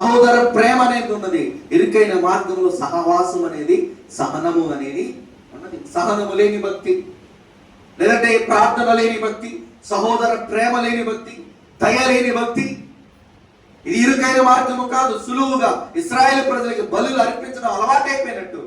సహోదర ప్రేమ అనేది ఉన్నది. ఇరుకైన మార్గంలో సహవాసం అనేది సహనము అనేది ఉన్నది. సహనము లేని భక్తి లేదంటే ప్రార్థన లేని భక్తి సహోదర ప్రేమ లేని భక్తి దయ లేని భక్తి. ఇది ఇరుకైన మార్గము కాదు సులువుగా ఇస్రాయేల్ ప్రజలకి బలులు అర్పించడం అలవాటైపోయినట్టు.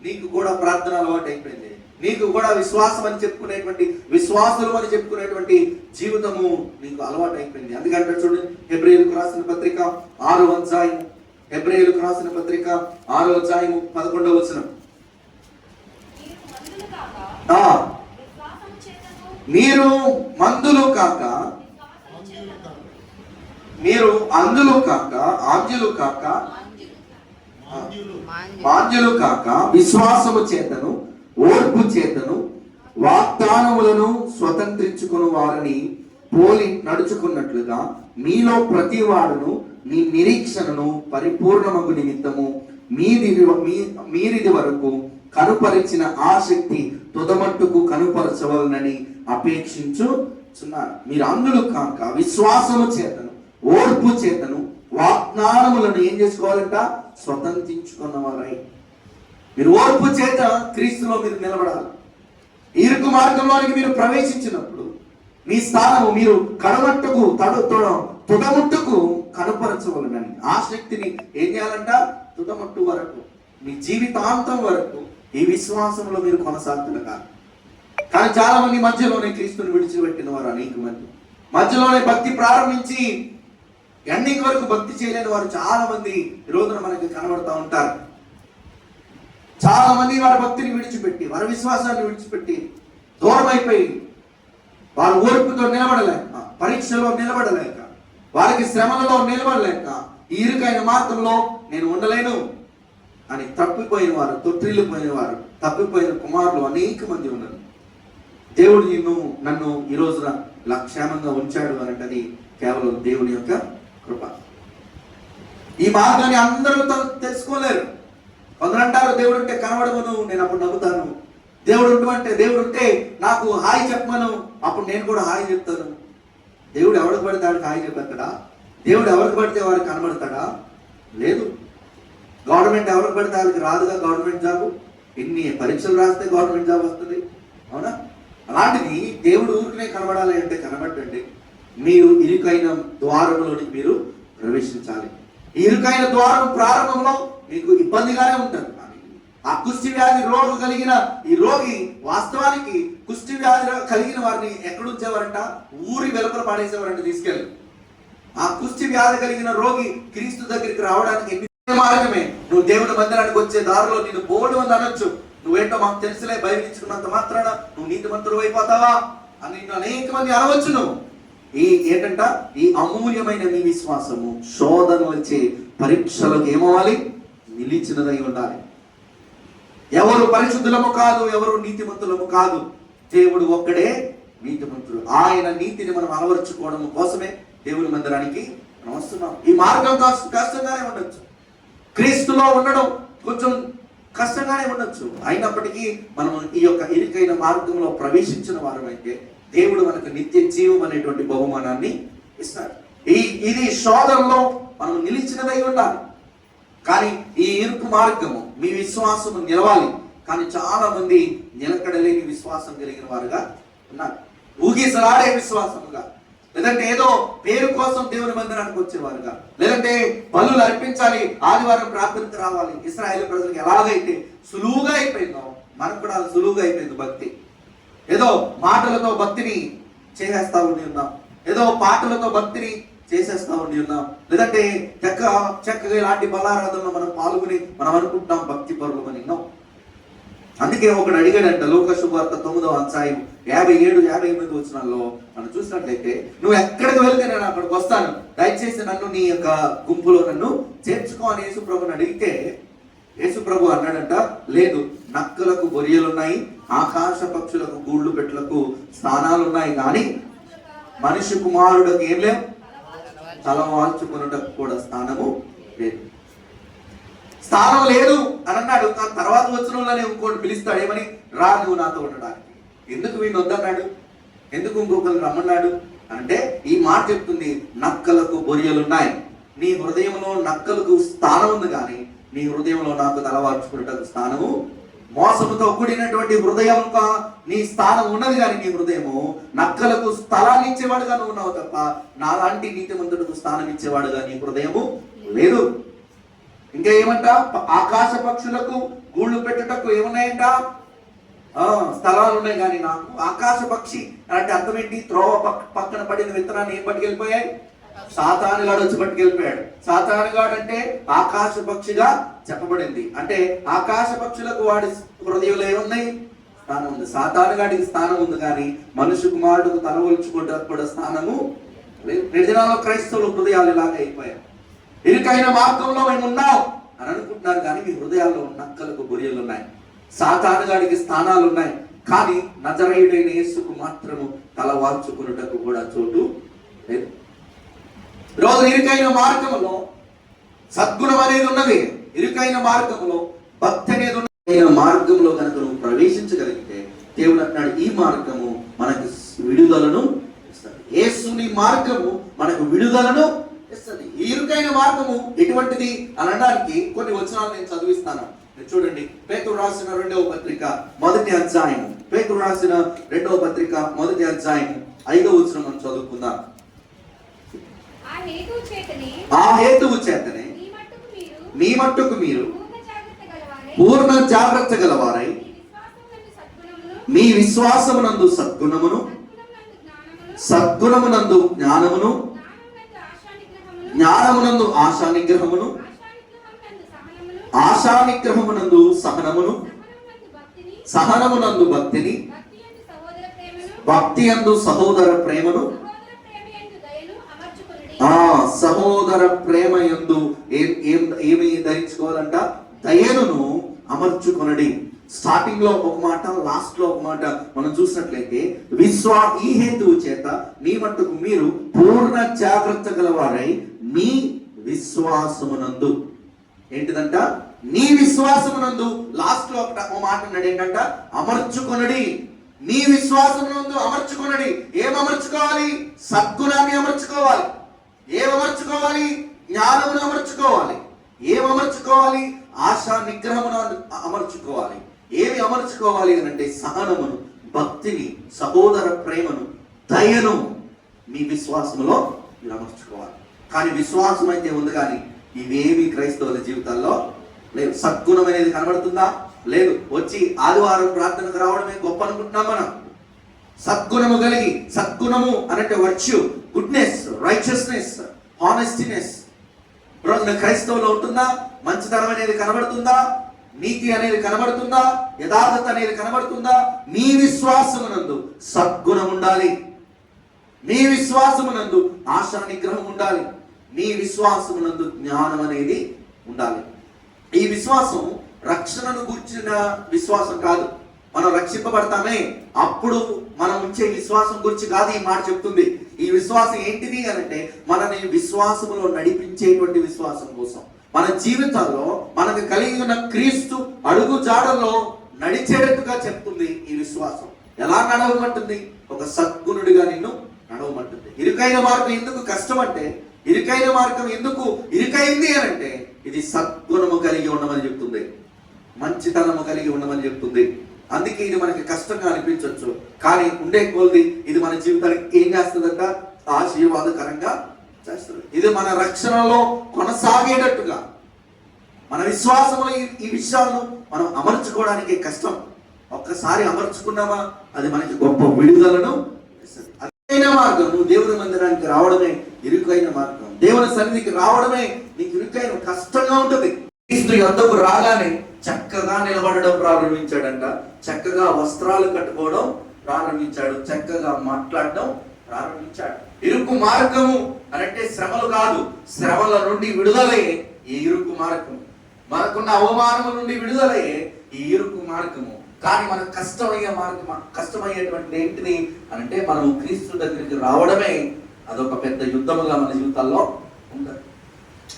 నీకు కూడా ప్రార్థన అలవాటైపోయింది. నీకు కూడా విశ్వాసం అని చెప్పుకునేటువంటి విశ్వాసులు అని చెప్పుకునేటువంటి జీవితము నీకు అలవాటు అయిపోయింది అందుకంటే చూడండి హెబ్రియులకు రాసిన పత్రిక ఆరో అధ్యాయం హెబ్రియులకు రాసిన పత్రిక ఆరో అధ్యాయము పదకొండవ వచనం. మీరు మందులు కాక మీరు అందులు కాక ఆంజులు కాక మాంద్యులు బాధ్యులు కాక విశ్వాసము చేతను ఓర్పు చేతను వాగ్దానములను స్వతంత్రించుకుని వారిని పోలి నడుచుకున్నట్లుగా మీలో ప్రతి వారును మీ నిరీక్షణను పరిపూర్ణమగు నిమిత్తము మీది మీ- మీరిది వరకు కనుపరిచిన ఆసక్తి తుదమట్టుకు కనుపరచవలనని అపేక్షించుచున్నారు మీరు అందులు కాక విశ్వాసము చేతను ఓర్పు చేతను వాగ్దానములను ఏం చేసుకోవాలంట? స్వతంత్రించుకున్నవారై మీరు ఓర్పు చేత క్రీస్తులో మీరు నిలబడాలి. ఇరుకు మార్గంలోనికి మీరు ప్రవేశించినప్పుడు మీ స్థానము మీరు కడమట్టుకు తడు తుడముట్టుకు కనపరచవలనని. ఆ శక్తిని ఏం చేయాలంట? తుడముట్టు వరకు మీ జీవితాంతం వరకు ఈ విశ్వాసంలో మీరు కొనసాగుతున్న కాదు కానీ చాలా మంది మధ్యలోనే క్రీస్తుని విడిచిపెట్టిన వారు అనేక మంది. మధ్యలోనే భక్తి ప్రారంభించి ఎండింగ్ వరకు భక్తి చేయలేని వారు చాలా మంది ఈ రోజున మనకి కనబడతా ఉంటారు. చాలా మంది వారి భక్తిని విడిచిపెట్టి వారి విశ్వాసాన్ని విడిచిపెట్టి దూరం అయిపోయి వారు ఓర్పుతో నిలబడలేక పరీక్షలో నిలబడలేక వారికి శ్రమలలో నిలబడలేక ఈ ఇరుకైన మార్గంలో నేను ఉండలేను అని తప్పిపోయిన వారు తొట్టిల్లిపోయిన వారు తప్పిపోయిన కుమారులు అనేక మంది ఉన్నారు. దేవుడు నిన్ను నన్ను ఈ రోజున ఇలా క్షేమంగా ఉంచాడు అనంటది కేవలం దేవుని యొక్క కృప. ఈ మార్గాన్ని అందరూ తెలుసుకోలేరు. కొందరు అంటారు దేవుడు ఉంటే కనబడమను నేను అప్పుడు నవ్వుతాను దేవుడు ఉండమంటే దేవుడు ఉంటే నాకు హాయి చెప్పమను అప్పుడు నేను కూడా హాయి చెప్తాను. దేవుడు ఎవరికి పడితే వాడికి హాయి చెప్పేస్తాడా? దేవుడు ఎవరికి పడితే వారికి కనబడతాడా? లేదు. గవర్నమెంట్ ఎవరికి పడితే వాళ్ళకి రాదుగా గవర్నమెంట్ జాబ్? ఇన్ని పరీక్షలు రాస్తే గవర్నమెంట్ జాబ్ వస్తుంది. అవునా? అలాంటిది దేవుడు ఊరికనే కనబడాలి అంటే కనబడండి మీరు ఇరుకైన ద్వారంలోనికి మీరు ప్రవేశించాలి. ఇరుకైన ద్వారం ప్రారంభంలో మీకు ఇబ్బందిగానే ఉంటుంది. ఆ కుష్టి వ్యాధి రోగు కలిగిన ఈ రోగి వాస్తవానికి కుష్టి వ్యాధి కలిగిన వారిని ఎక్కడుంచేవారంట? ఊరి వెలుపల పాడేసేవారంట తీసుకెళ్ళి. ఆ కుష్టి వ్యాధి కలిగిన రోగి క్రీస్తు దగ్గరికి రావడానికి ఎన్ని మార్గమే నువ్వు దేవుని మందిరానికి వచ్చే దారిలో నేను బోర్డు అని అనొచ్చు. నువ్వేంటో మాకు తెలుసులే బయలుచుకున్నంత మాత్రాన నువ్వు నీతి మంత్రులు అయిపోతావా? అని నిన్ను అనేక మంది అనవచ్చు నువ్వు. ఈ ఏంటంట? ఈ అమూల్యమైన నీ విశ్వాసము శోధనలు వచ్చే పరీక్షలకు ఏమవ్వాలి? నిలిచినదై ఉండాలి. ఎవరు పరిశుద్ధులము కాదు ఎవరు నీతిమంతులము కాదు. దేవుడు ఒక్కడే నీతిమంతుడు. ఆయన నీతిని మనం అలవరుచుకోవడం కోసమే దేవుని మందిరానికి మనం వస్తున్నాం. ఈ మార్గం కాస్త కష్టంగానే ఉండొచ్చు. క్రీస్తులో ఉండడం కొంచెం కష్టంగానే ఉండొచ్చు. అయినప్పటికీ మనం ఈ యొక్క ఇరుకైన మార్గంలో ప్రవేశించిన వారమైతే దేవుడు మనకు నిత్య జీవం అనేటువంటి బహుమానాన్ని ఇస్తాడు. ఈ ఇది శోధనలో మనం నిలిచినదై ఉండాలి. కానీ ఈ ఇరుకు మార్గము మీ విశ్వాసము నిలవాలి. కానీ చాలా మంది నిలకడలేని విశ్వాసం కలిగిన వారుగా ఉన్నారు. ఊగిసలాడే విశ్వాసముగా. లేదంటే ఏదో పేరు కోసం దేవుని మందిరానికి వచ్చేవారుగా. లేదంటే పనులు అర్పించాలి ఆదివారం ప్రార్థనకు రావాలి. ఇస్రాయేల్ ప్రజలకు ఎలాగైతే సులువుగా అయిపోయిందో మనకు కూడా సులువుగా అయిపోయింది భక్తి. ఏదో మాటలతో భక్తిని చేసేస్తా ఉండి ఉన్నాం. ఏదో పాటలతో భక్తిని చేసేస్తా ఉండి ఉన్నాం. లేదంటే చెక్క చక్కగా ఇలాంటి బలారాధనలో మనం పాల్గొని మనం అనుకుంటున్నాం భక్తి పరులు అని. అందుకే ఒకడు అడిగాడంట లోక శుభార్త తొమ్మిదవ అధ్యాయం యాభై ఏడు యాభై ఎనిమిది వచ్చినాల్లో మనం చూసినట్లయితే నువ్వు ఎక్కడికి వెళ్తే నేను అక్కడికి వస్తాను. దయచేసి నన్ను నీ యొక్క గుంపులో నన్ను చేర్చుకో అని యేసుప్రభుని అడిగితే యేసుప్రభు అన్నాడంట లేదు నక్కలకు బొరియలున్నాయి ఆకాశ పక్షులకు గూళ్ళు పెట్లకు స్థానాలు ఉన్నాయి కానీ మనిషి కుమారుడికి ఏం లేవు. తల వాల్చుకున్నటకు కూడా స్థానము లేదు. స్థానం లేదు అని అన్నాడు ఆ తర్వాత వచ్చిన వాళ్ళని ఇంకోటి పిలుస్తాడు. ఏమని? రా నాతో ఉండడానికి. ఎందుకు వీడిని వద్దన్నాడు? ఎందుకు ఇంకొకరు రమ్మన్నాడు? అంటే ఈ మాట చెప్తుంది నక్కలకు బొరియలున్నాయి. నీ హృదయంలో నక్కలకు స్థానం ఉంది కానీ నీ హృదయంలో నాకు తలవార్చుకున్నటకు స్థానము మోసముతో కూడినటువంటి హృదయం నీ స్థానం ఉన్నది కానీ నీ హృదయము నక్కలకు స్థలాన్ని ఇచ్చేవాడుగా నువ్వు ఉన్నావు తప్ప నాలాంటి నీతిమంతుడికి స్థానం ఇచ్చేవాడుగా నీ హృదయము లేదు. ఇంకా ఏమంట? ఆకాశ పక్షులకు గూళ్ళు పెట్టుటకు ఏమున్నాయంట? ఆ, స్థలాలు ఉన్నాయి కానీ నాకు ఆకాశ పక్షి అంటే అర్థం ఏంటి? త్రోవ పక్కన పడిన విత్తనాన్ని ఏం పట్టుకెళ్ళిపోయాయి? సాతానుగాడు వచ్చి పట్టుకెళ్ళిపోయాడు. సాతానుగాడు అంటే ఆకాశ పక్షిగా చెప్పబడింది. అంటే ఆకాశ పక్షులకు వాడి హృదయంలో ఏమున్నాయి? స్థానం ఉంది. సాతానుగాడికి స్థానం ఉంది కానీ మనుషు కుమారుడికి తల ఒలుచుకోవడానికి కూడా స్థానము లేదు. క్రైస్తవులు హృదయాలు ఇలాగ అయిపోయారు ఇరుకైన మార్గంలో మేము ఉన్నాం అని అనుకుంటున్నారు కానీ మీ హృదయాల్లో నక్కలకు బొరియలు ఉన్నాయి. సాతానుగాడికి స్థానాలు ఉన్నాయి. కానీ నజరయుడైన యేసుకు మాత్రము తల వాల్చుకున్నటకు కూడా చోటు లేదు. రోజు ఇరుకైన మార్గంలో సద్గుణం అనేది ఉన్నది. ఇరుకైన మార్గంలో భక్తి అనేది ఉన్నది. మార్గంలో కనుక నువ్వు ప్రవేశించగలిగితే దేవుడు అంటున్నాడు ఈ మార్గము మనకు విడుదలను ఇస్తుంది. యేసుని మార్గము మనకు విడుదలను ఇస్తుంది. ఈ ఇరుకైన మార్గము ఎటువంటిది అని అనడానికి కొన్ని వచనాలు నేను చదివిస్తాను. మీరు చూడండి పేతుడు రాసిన రెండవ పత్రిక మొదటి అధ్యాయం పేతుడు రాసిన రెండవ పత్రిక మొదటి అధ్యాయం ఐదవ వచనం మనం చదువుకుందాం. ఆ హేతువు చేతనే మీ మట్టుకు మీరు పూర్ణ జాగ్రత్త గలవారై మీ విశ్వాసమునందు సద్గుణమును సద్గుణమునందు జ్ఞానమును జ్ఞానమునందు జ్ఞానమునందు ఆశానిగ్రహమును ఆశానిగ్రహమును ఆశానిగ్రహమునందు సహనమును సహనమునందు భక్తిని భక్తి అందు సహోదర ప్రేమను సహోదర ప్రేమ యందు దయను అమర్చుకొనుడి ఆ సహోదర ప్రేమ యందు ఏం ఏం ఏమి ధరించుకోవాలంట? దయను అమర్చుకొనడి. స్టార్టింగ్లో ఒక మాట లాస్ట్లో ఒక మాట మనం చూసినట్లయితే విశ్వా ఈ హేతువు చేత మీ మట్టుకు మీరు పూర్ణ జాగ్రత్త గలవారై మీ విశ్వాసమునందు. ఏంటిదంట? నీ విశ్వాసమునందు. లాస్ట్లో ఒక ఒక మాట అన్నాడు ఏంటంట అమర్చుకొనడి. నీ విశ్వాసమునందు అమర్చుకొనడి. ఏం అమర్చుకోవాలి సద్గుణాన్ని అమర్చుకోవాలి. ఏం అమర్చుకోవాలి జ్ఞానమును అమర్చుకోవాలి. ఏం అమర్చుకోవాలి ఆశా నిగ్రహమును అమర్చుకోవాలి. ఏమి అమర్చుకోవాలి అని అంటే సహనమును భక్తిని సహోదర ప్రేమను దయను మీ విశ్వాసములో మీరు అమర్చుకోవాలి. కానీ విశ్వాసం అయితే ఉంది కానీ ఇవేమి క్రైస్తవుల జీవితాల్లో లేదు సద్గుణం అనేది కనబడుతుందా? లేదు. వచ్చి ఆదివారం ప్రార్థనకు రావడమే గొప్ప అనుకుంటున్నాం మనం. సద్గుణము కలిగి సద్గుణము అనంటే వర్చ్యూ గుడ్నెస్ రైచియస్నెస్ హానెస్టీనెస్ రోజున క్రైస్తవులో ఉంటుందా? మంచితనం అనేది కనబడుతుందా? నీతి అనేది కనబడుతుందా? యథార్థత అనేది కనబడుతుందా? నీ విశ్వాసమునందు సద్గుణం ఉండాలి. మీ విశ్వాసమునందు ఆశా నిగ్రహం ఉండాలి. నీ విశ్వాసమునందు జ్ఞానం అనేది ఉండాలి. ఈ విశ్వాసం రక్షణను గూర్చిన విశ్వాసం కాదు. మనం రక్షింపబడతామే. అప్పుడు మనం ఉంచే విశ్వాసం గురించి కాదు ఈ మాట చెప్తుంది. ఈ విశ్వాసం ఏంటిది అని అంటే మనని విశ్వాసములో నడిపించేటువంటి విశ్వాసం కోసం. మన జీవితాల్లో మనకు కలిగి ఉన్న క్రీస్తు అడుగు జాడల్లో నడిచేటట్టుగా చెప్తుంది ఈ విశ్వాసం. ఎలా నడవమంటుంది? ఒక సద్గుణుడిగా నిన్ను నడవమంటుంది. ఇరుకైన మార్గం ఎందుకు కష్టం అంటే ఇరుకైన మార్గం ఎందుకు ఇరుకైంది అని అంటే ఇది సద్గుణము కలిగి ఉండమని చెప్తుంది. మంచితనము కలిగి ఉండమని చెప్తుంది. అందుకే ఇది మనకి కష్టంగా అనిపించవచ్చు కానీ ఉండే కొలది ఇది మన జీవితానికి ఏం చేస్తుందంట? ఆశీర్వాదకరంగా చేస్తుంది. ఇది మన రక్షణలో కొనసాగేటట్టుగా మన విశ్వాసంలో ఈ- విషయాలను మనం అమర్చుకోవడానికి కష్టం. ఒక్కసారి అమర్చుకున్నామా? అది మనకి గొప్ప విడుదలను అదైన మార్గం. నువ్వు దేవుని మందిరానికి రావడమే ఇరుకైన మార్గం. దేవుని సన్నిధికి రావడమే నీకు ఇరుకైన కష్టంగా ఉంటుంది. క్రీస్తు యొద్దకు రాగానే చక్కగా నిలబడడం ప్రారంభించాడంట. చక్కగా వస్త్రాలు కట్టుకోవడం ప్రారంభించాడు. చక్కగా మాట్లాడడం ప్రారంభించాడు. ఇరుకు మార్గము అనంటే శ్రమలు కాదు. శ్రమల నుండి విడుదలే ఈ ఇరుకు మార్గము. మనకున్న అవమానము నుండి విడుదలే ఈ ఇరుకు మార్గము. కానీ మనకు కష్టమయ్యే మార్గం కష్టమయ్యేటువంటి ఏంటిది అంటే మనం క్రీస్తు దగ్గరికి రావడమే. అదొక పెద్ద యుద్ధముగా మన జీవితాల్లో ఉండదు.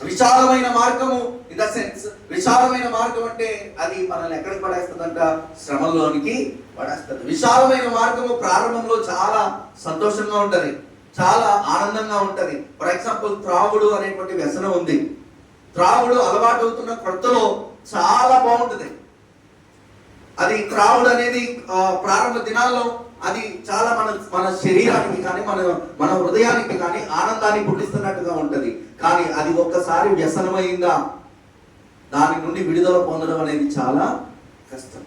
విశాలమైన మార్గము ఇన్ ద సెన్స్ విశాలమైన మార్గం అంటే అది మనల్ని ఎక్కడికి పడేస్తుందంట? శ్రమంలోనికి పడేస్తుంది. విశాలమైన మార్గము ప్రారంభంలో చాలా సంతోషంగా ఉంటుంది చాలా ఆనందంగా ఉంటుంది. ఫర్ ఎగ్జాంపుల్ త్రాగుడు అనేటువంటి వ్యసనం ఉంది. త్రాగుడు అలవాటు అవుతున్న కొత్తలో చాలా బాగుంటుంది. అది త్రాగుడు అనేది ప్రారంభ దినాల్లో అది చాలా మన మన శరీరానికి కానీ మన మన హృదయానికి కానీ ఆనందాన్ని పుట్టిస్తున్నట్టుగా ఉంటుంది. కానీ అది ఒక్కసారి వ్యసనమైందా దాని నుండి విడుదల పొందడం అనేది చాలా కష్టం.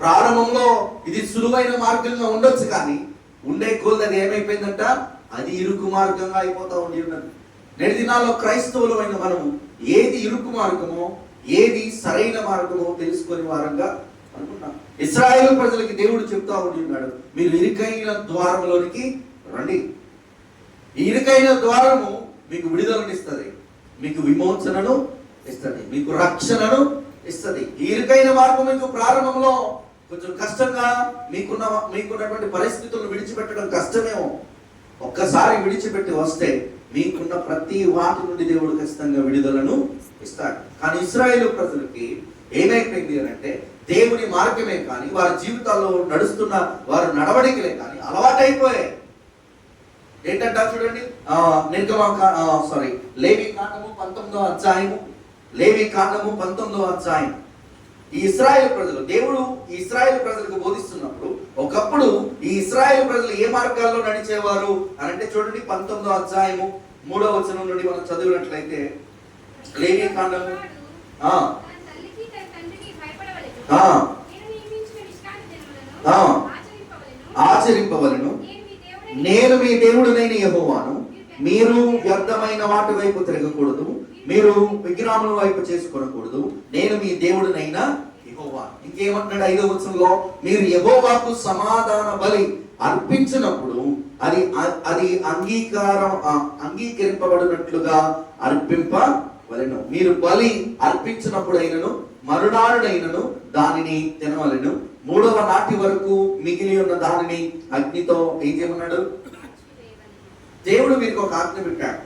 ప్రారంభంలో ఇది సులువైన మార్గంగా ఉండొచ్చు కానీ ఉండే కొద్ది అది ఏమైపోయిందంట? అది ఇరుకు మార్గంగా అయిపోతా ఉండి ఉన్నది. నేటి దినాల్లో క్రైస్తవులమైన మనము ఏది ఇరుకు మార్గమో ఏది సరైన మార్గమో తెలుసుకొని వారంగా అనుకుంటాం. ఇస్రాయేల్ ప్రజలకి దేవుడు చెప్తా ఉంటున్నాడు మీరు ఇరుకైన ద్వారంలోనికి రండి. ఈ ఇరుకైన ద్వారము మీకు విడుదలను ఇస్తుంది మీకు విమోచనను ఇస్తుంది మీకు రక్షణను ఇస్తుంది. ఈ ఇరుకైన మార్గం మీకు ప్రారంభంలో కొంచెం కష్టంగా మీకున్న మీకున్నటువంటి పరిస్థితులను విడిచిపెట్టడం కష్టమేమో. ఒక్కసారి విడిచిపెట్టి వస్తే మీకున్న ప్రతి వాటి నుండి దేవుడు ఖచ్చితంగా విడుదలను ఇస్తాడు. కానీ ఇస్రాయేల్ ప్రజలకి ఏమైపోయింది అని అంటే దేవుని మార్గమే కానీ వారి జీవితాల్లో నడుస్తున్న వారి నడవడికలే కానీ అలవాటైపోయాయి. ఏంటంటే చూడండి? ఆ, నిర్గమ సారీ లేవి కాండము పంతొమ్మిదో అధ్యాయము లేవి కాండము పంతొమ్మిదో అధ్యాయం. ఈ ఇస్రాయేల్ ప్రజలు దేవుడు ఈ ఇస్రాయేల్ ప్రజలకు బోధిస్తున్నప్పుడు ఒకప్పుడు ఈ ఇస్రాయేల్ ప్రజలు ఏ మార్గాల్లో నడిచేవారు అని అంటే చూడండి పంతొమ్మిదో అధ్యాయము మూడో వచనం నుండి మనం చదివినట్లయితే లేవి కాండము ఆ, తన తల్లికి తన తండ్రికి భయపడవలెను. ఆ. నేను నియమించిన విశ్రాంతి దినములను ఆ. ఆచరింపవలెను. నేను మీ దేవుడైన నేను మీ దేవుడునైన యెహోవాను. మీరు వ్యర్థమైన వాటి వైపు తిరగకూడదు. మీరు విగ్రహముల వైపు చేసుకోకూడదు నేను మీ దేవుడునైన యెహోవా ఇంకేమంటున్నాడు ఐదో వచనంలో? మీరు యెహోవాకు సమాధాన బలి అర్పించినప్పుడు అది అది అంగీకారం అంగీకరింపబడినట్లుగా అర్పింపవలెను మీరు బలి అర్పించినప్పుడైనను మరునాడునైనను దానిని తినవలను. మూడవ నాటి వరకు మిగిలి ఉన్న దానిని అగ్నితో ఏం చేయమన్నాడు? దేవుడు మీకు ఒక ఆజ్ఞ పెట్టాడు.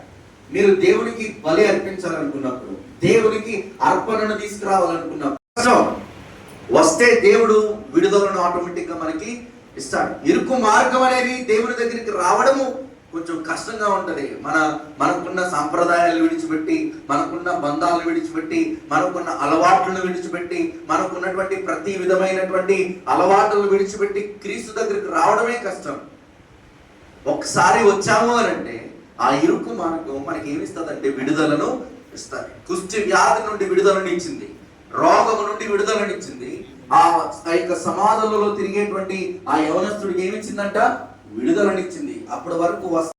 మీరు దేవునికి బలి అర్పించాలనుకున్నప్పుడు దేవునికి అర్పణను తీసుకురావాలనుకున్నప్పుడు వస్తే దేవుడు విడుదలను ఆటోమేటిక్గా మనకి ఇస్తాడు. ఇరుకు మార్గం అనేది దేవుని దగ్గరికి రావడము కొంచెం కష్టంగా ఉంటుంది. మన మనకున్న సాంప్రదాయాలు విడిచిపెట్టి మనకున్న బంధాలు విడిచిపెట్టి మనకున్న అలవాట్లను విడిచిపెట్టి మనకున్నటువంటి ప్రతి విధమైనటువంటి అలవాట్లను విడిచిపెట్టి క్రీస్తు దగ్గరికి రావడమే కష్టం. ఒకసారి వచ్చాము అని అంటే ఆ ఇరుకు మార్గం మనకి ఏమిస్తుందంటే విడుదలను ఇస్తుంది. కుష్టి వ్యాధి నుండి విడుదలను ఇచ్చింది. రోగము నుండి విడుదలనిచ్చింది ఆ యొక్క సమాధులలో తిరిగేటువంటి ఆ యవనస్తుడికి ఏమిచ్చిందంట? విడుదలనిచ్చింది. అప్పటి వరకు